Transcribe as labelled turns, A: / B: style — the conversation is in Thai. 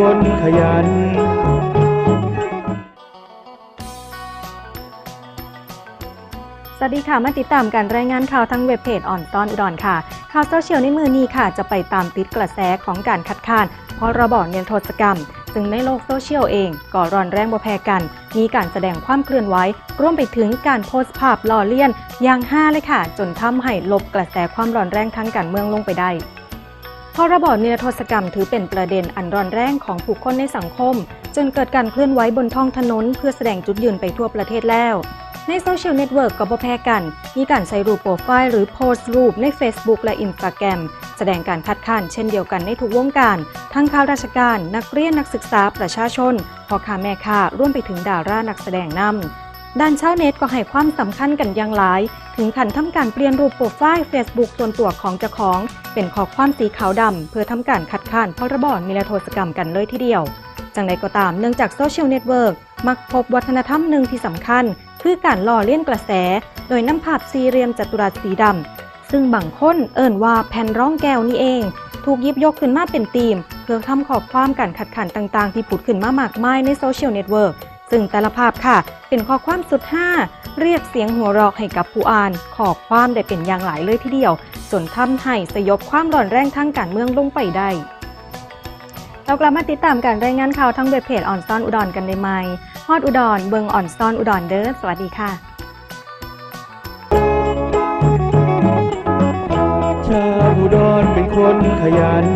A: ยัน
B: สวัสดีค่ะ มาติดตามการรายงานข่าวทั้งเว็บเพจอ่อนตอนอุดรค่ะ ข่าวโซเชียลในมือนี้ค่ะ จะไปตามติดกระแสของการคัดค้านพรบเนิรโทษกรรม ซึ่งในโลกโซเชียลเองก็ร้อนแรงบ่แพ้กัน มีการแสดงความเคลื่อนไหวร่วมไปถึงการโพสต์ภาพล้อเลียนอย่างห้าเลยค่ะ จนทำให้ลบกระแสความร้อนแรงทางการเมืองลงไปได้ พรบนิรโทษกรรมถือเป็นประเด็นอันร้อนแรงของผู้คนในสังคม จนเกิดการเคลื่อนไหวบนท้องถนน เพื่อแสดงจุดยืนไปทั่วประเทศแล้ว ในโซเชียลเน็ตเวิร์กก็บ่แพ้กัน มีการใช้รูปโปรไฟล์หรือโพสต์รูปใน Facebook และ Instagram แสดงการคัดค้านเช่นเดียวกันในทุกวงการ ทั้งข้าราชการ นักเรียนนักศึกษาประชาชนพ่อค้าแม่ค้าร่วมไปถึงดารานักแสดงนำ ด้านชาวเน็ตก็ให้ความสำคัญกันอย่างหลาย ถึงขั้นทำการเปลี่ยนรูปโปรไฟล์ Facebook ส่วนตัวของเจ้าของ เป็นข้อความสีขาวดำเพื่อทำการคัดค้านพรบนิรโทษกรรมกันเลยทีเดียวจังใดก็ตามเนื่องจากโซเชียลเน็ตเวิร์กมักพบวัฒนธรรมหนึ่งที่สำคัญ คือการล่อเลียนกระแส โดยนำภาพสี่เหลี่ยมจัตุรัสสีดำซึ่งบางคนเอิ่นว่าแผ่นร่องแก้วนี่เอง ถูกยิบยกขึ้นมาเป็นธีม เพื่อทำขอบความการขัดขันต่างๆ ที่ผุดขึ้นมามากมายในโซเชียลเน็ตเวิร์ก ซึ่งแต่ละภาพค่ะ เป็นข้อความสุดห้าเรียกเสียงหัวเราะให้กับผู้อ่าน ขอบความได้เป็นอย่างหลายเลยทีเดียว จนทำให้สยบความร้อนแรงทางการเมืองลงไปได้เรากลับมาติดตามการรายงานข่าวทั้งเว็บเพจออนซอนอุดรกันได้ไหมฮอดอุดรเบิงออนซอนอุดรเด้อสวัสดีค่ะ
A: ชาวอุดรเป็นคนขยัน